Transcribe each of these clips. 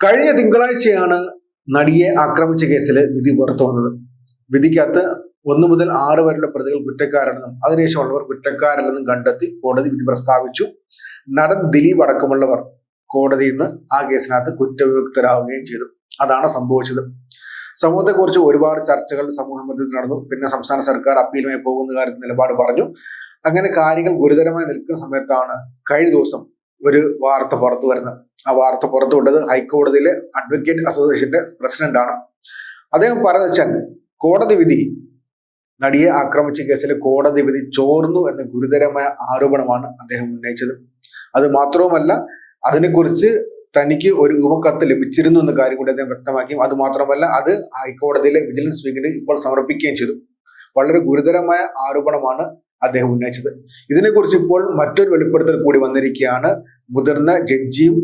കഴിഞ്ഞ തിങ്കളാഴ്ചയാണ് നടിയെ ആക്രമിച്ച കേസിൽ വിധി പുറത്തു വന്നത്. വിധിക്കകത്ത് ഒന്നു മുതൽ ആറ് വരെയുള്ള പ്രതികൾ കുറ്റക്കാരാണെന്നും അതിനുശേഷമുള്ളവർ കുറ്റക്കാരല്ലെന്നും കണ്ടെത്തി കോടതി വിധി പ്രസ്താവിച്ചു. നടൻ ദിലീപ് അടക്കമുള്ളവർ കോടതിയിൽ നിന്ന് ആ കേസിനകത്ത് കുറ്റവിമുക്തരാകുകയും ചെയ്തു. അതാണ് സംഭവിച്ചത്. സമൂഹത്തെക്കുറിച്ച് ഒരുപാട് ചർച്ചകൾ സമൂഹ മധ്യത്തിൽ നടന്നു. പിന്നെ സംസ്ഥാന സർക്കാർ അപ്പീലുമായി പോകുന്ന കാര്യത്തിൽ നിലപാട് പറഞ്ഞു. അങ്ങനെ കാര്യങ്ങൾ ഗുരുതരമായി നിൽക്കുന്ന സമയത്താണ് കഴിഞ്ഞ ദിവസം ഒരു വാർത്ത പുറത്തു വരുന്നത്. ആ വാർത്ത പുറത്തു വിട്ടത് ഹൈക്കോടതിയിലെ അഡ്വക്കേറ്റ് അസോസിയേഷന്റെ പ്രസിഡന്റ് ആണ്. അദ്ദേഹം പറഞ്ഞു വെച്ചാൽ കോടതി വിധി നടിയെ ആക്രമിച്ച കേസിൽ കോടതി വിധി ചോർന്നു എന്ന ഗുരുതരമായ ആരോപണമാണ് അദ്ദേഹം ഉന്നയിച്ചത്. അത് മാത്രവുമല്ല അതിനെക്കുറിച്ച് തനിക്ക് ഒരു ഉപകത്ത് ലഭിച്ചിരുന്നു എന്ന കാര്യം കൂടി അദ്ദേഹം വ്യക്തമാക്കി. അത് മാത്രമല്ല അത് ഹൈക്കോടതിയിലെ വിജിലൻസ് വിങ്ങിന് ഇപ്പോൾ സമർപ്പിക്കുകയും ചെയ്തു. വളരെ ഗുരുതരമായ ആരോപണമാണ് അദ്ദേഹം ഉന്നയിച്ചത്. ഇതിനെക്കുറിച്ച് ഇപ്പോൾ മറ്റൊരു വെളിപ്പെടുത്തൽ കൂടി വന്നിരിക്കുകയാണ്. മുതിർന്ന ജഡ്ജിയും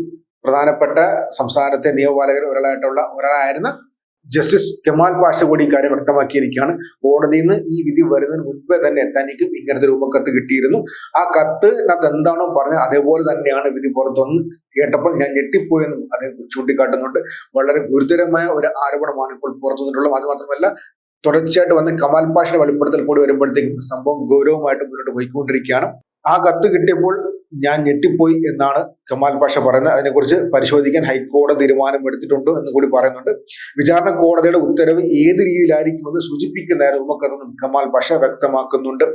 പ്രധാനപ്പെട്ട സംസ്ഥാനത്തെ നിയമപാലകരിൽ ഒരാളായിട്ടുള്ള ഒരാളായിരുന്ന ജസ്റ്റിസ് കെമാൽ പാഷ കൂടി ഇക്കാര്യം വ്യക്തമാക്കിയിരിക്കുകയാണ്. കോടതിയിൽ നിന്ന് ഈ വിധി വരുന്നതിന് മുൻപേ തന്നെ തനിക്ക് ഇങ്ങനത്തെ രൂപക്കത്ത് കിട്ടിയിരുന്നു. ആ കത്തിനകത്ത് എന്താണോ പറഞ്ഞത് അതേപോലെ തന്നെയാണ് വിധി പുറത്തു വന്ന് കേട്ടപ്പോൾ ഞാൻ ഞെട്ടിപ്പോയെന്നും അദ്ദേഹം ചൂണ്ടിക്കാട്ടുന്നുണ്ട്. വളരെ ഗുരുതരമായ ഒരു ആരോപണമാണ് ഇപ്പോൾ പുറത്തു വന്നിട്ടുള്ളത് അത് മാത്രമല്ല തുടർച്ചയായിട്ട് വന്ന് കമാൽ പാഷയുടെ വെളിപ്പെടുത്തൽ കൂടി വരുമ്പോഴത്തേക്കും സംഭവം ഗൗരവമായിട്ട് മുന്നോട്ട് പോയിക്കൊണ്ടിരിക്കുകയാണ്. ആ കത്ത് കിട്ടിയപ്പോൾ ഞാൻ ഞെട്ടിപ്പോയി എന്നാണ് കമാൽ പാഷ പറയുന്നത് അതിനെക്കുറിച്ച് പരിശോധിക്കാൻ ഹൈക്കോടതി തീരുമാനം എടുത്തിട്ടുണ്ട് എന്ന് കൂടി പറയുന്നുണ്ട്. വിചാരണ കോടതിയുടെ ഉത്തരവ് ഏത് രീതിയിലായിരിക്കുമെന്ന് സൂചിപ്പിക്കുന്ന ഉമ്മക്കത്തെന്നും കമാൽ പാഷ വ്യക്തമാക്കുന്നുണ്ട്.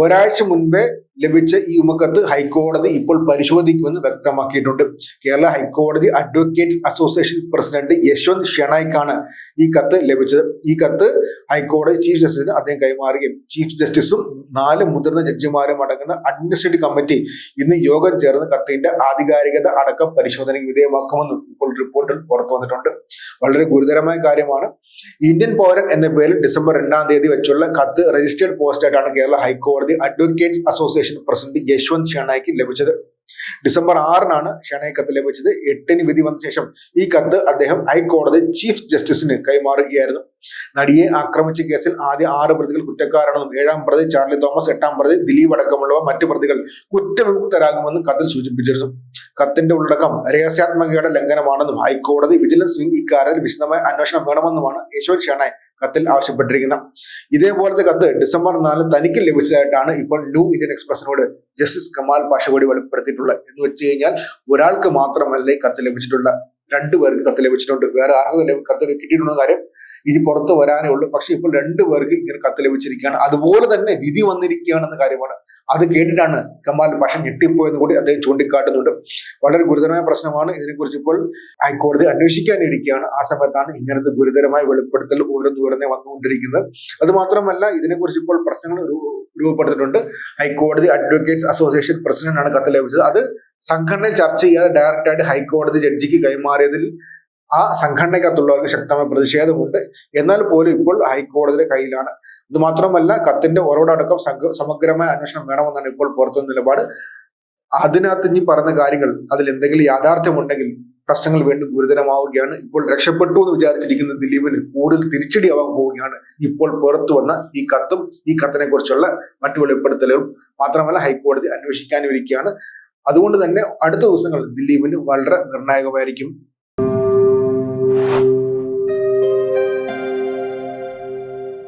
ഒരാഴ്ച മുൻപേ ലഭിച്ച ഈ ഉമക്കത്ത് ഹൈക്കോടതി ഇപ്പോൾ പരിശോധിക്കുമെന്ന് വ്യക്തമാക്കിയിട്ടുണ്ട്. കേരള ഹൈക്കോടതി അഡ്വക്കേറ്റ് അസോസിയേഷൻ പ്രസിഡന്റ് യശ്വന്ത് ഷെണായ്ക്കാണ് ഈ കത്ത് ലഭിച്ചത്. ഈ കത്ത് ഹൈക്കോടതി ചീഫ് ജസ്റ്റിസിന് അദ്ദേഹം കൈമാറുകയും ചീഫ് ജസ്റ്റിസും നാല് മുതിർന്ന ജഡ്ജിമാരും അടങ്ങുന്ന അഡ്മിനിസ്ട്രേറ്റീവ് കമ്മിറ്റി ഇന്ന് യോഗം ചേർന്ന് കത്തിന്റെ ആധികാരികത അടക്കം പരിശോധനയ്ക്ക് വിധേയമാക്കുമെന്നും ഇപ്പോൾ റിപ്പോർട്ടിൽ പുറത്തു വന്നിട്ടുണ്ട്. വളരെ ഗുരുതരമായ കാര്യമാണ്. ഇന്ത്യൻ പൗരൻ എന്ന പേരിൽ ഡിസംബർ രണ്ടാം തീയതി വെച്ചുള്ള കത്ത് രജിസ്റ്റേർഡ് പോസ്റ്റായിട്ടാണ് കേരള ഹൈക്കോടതി അഡ്വക്കേറ്റ് അസോസിയേഷൻ പ്രസിഡന്റ് യശ്വന്ത് ഷെണായിക്ക് ലഭിച്ചത്. ഡിസംബർ ആറിനാണ് ഷെണൈ കത്ത് ലഭിച്ചത് എട്ടിന് വിധി വന്ന ശേഷം ഈ കത്ത് അദ്ദേഹം ഹൈക്കോടതി ചീഫ് ജസ്റ്റിസിന് കൈമാറുകയായിരുന്നു. നടിയെ ആക്രമിച്ച കേസിൽ ആദ്യ ആറ് പ്രതികൾ കുറ്റക്കാരാണെന്നും ഏഴാം പ്രതി ചാർലി തോമസ് എട്ടാം പ്രതി ദിലീപ് അടക്കമുള്ളവ മറ്റു പ്രതികൾ കുറ്റവിമുക്തരാകുമെന്നും കത്തിൽ സൂചിപ്പിച്ചിരുന്നു. കത്തിന്റെ ഉള്ളടക്കം രഹസ്യാത്മകയുടെ ലംഘനമാണെന്നും ഹൈക്കോടതി വിജിലൻസ് വിംഗ് ഇക്കാര്യത്തിൽ വിശദമായ അന്വേഷണം വേണമെന്നുമാണ് യശോദ് ഷെണായ് കത്തിൽ ആവശ്യപ്പെട്ടിരിക്കുന്നത് ഇതേപോലത്തെ കത്ത് ഡിസംബർ നാലിന് തനിക്ക് ലഭിച്ചതായിട്ടാണ് ഇപ്പോൾ ന്യൂ ഇന്ത്യൻ എക്സ്പ്രസിനോട് ജസ്റ്റിസ് കമാൽ പാഷ വെളിപ്പെടുത്തിയിട്ടുള്ളത് എന്ന് വെച്ച് കഴിഞ്ഞാൽ ഒരാൾക്ക് മാത്രമല്ല ഈ കത്ത് ലഭിച്ചിട്ടുള്ള രണ്ടു പേർക്ക് കത്ത് ലഭിച്ചിട്ടുണ്ട്. വേറെ ആർക്കും കത്ത് കിട്ടിയിട്ടുള്ള കാര്യം ഇനി പുറത്ത് വരാനേ ഉള്ളൂ. പക്ഷെ ഇപ്പോൾ രണ്ടു പേർക്ക് ഇങ്ങനെ കത്ത് ലഭിച്ചിരിക്കുകയാണ്. അതുപോലെ തന്നെ വിധി വന്നിരിക്കുകയാണെന്ന കാര്യമാണ്. അത് കേട്ടിട്ടാണ് കമാൽ പക്ഷെ ഞെട്ടിപ്പോയെന്ന് കൂടി അദ്ദേഹം ചൂണ്ടിക്കാട്ടുന്നുണ്ട്. വളരെ ഗുരുതരമായ പ്രശ്നമാണ്. ഇതിനെക്കുറിച്ച് ഇപ്പോൾ ഹൈക്കോടതി അന്വേഷിക്കാനിരിക്കുകയാണ്. ആ സമയത്താണ് ഇങ്ങനത്തെ ഗുരുതരമായ വെളിപ്പെടുത്തൽ ഓരോന്നോരോന്നെ വന്നുകൊണ്ടിരിക്കുന്നത്. അത് മാത്രമല്ല ഇതിനെക്കുറിച്ച് ഇപ്പോൾ പ്രശ്നങ്ങൾ രൂപപ്പെടുത്തിയിട്ടുണ്ട്. ഹൈക്കോടതി അഡ്വക്കേറ്റ്സ് അസോസിയേഷൻ പ്രസിഡന്റാണ് കത്ത് ലഭിച്ചത്. അത് സംഘടനയിൽ ചർച്ച ചെയ്യാതെ ഡയറക്റ്റായിട്ട് ഹൈക്കോടതി ജഡ്ജിക്ക് കൈമാറിയതിൽ ആ സംഘടനയ്ക്കകത്തുള്ളവർക്ക് ശക്തമായ പ്രതിഷേധമുണ്ട്. എന്നാൽ പോലും ഇപ്പോൾ ഹൈക്കോടതിയുടെ കയ്യിലാണ്. ഇത് മാത്രമല്ല കത്തിന്റെ ഉറവിടടക്കം സമഗ്രമായ അന്വേഷണം വേണമെന്നാണ് ഇപ്പോൾ പുറത്തു നിലപാട്. അതിനകത്ത് ഇനി പറഞ്ഞ കാര്യങ്ങൾ അതിൽ എന്തെങ്കിലും യാഥാർത്ഥ്യമുണ്ടെങ്കിൽ പ്രശ്നങ്ങൾ വീണ്ടും ഗുരുതരമാവുകയാണ്. ഇപ്പോൾ രക്ഷപ്പെട്ടു എന്ന് വിചാരിച്ചിരിക്കുന്ന ദിലീപിന് കൂടുതൽ തിരിച്ചടിയാവാൻ പോവുകയാണ് ഇപ്പോൾ പുറത്തു വന്ന ഈ കത്തും ഈ കത്തിനെ കുറിച്ചുള്ള മറ്റു വെളിപ്പെടുത്തലുകളും മാത്രമല്ല ഹൈക്കോടതി അന്വേഷിക്കാനിരിക്കുകയാണ്. അതുകൊണ്ട് തന്നെ അടുത്ത ദിവസങ്ങൾ ദിലീപിന് വളരെ നിർണായകമായിരിക്കും.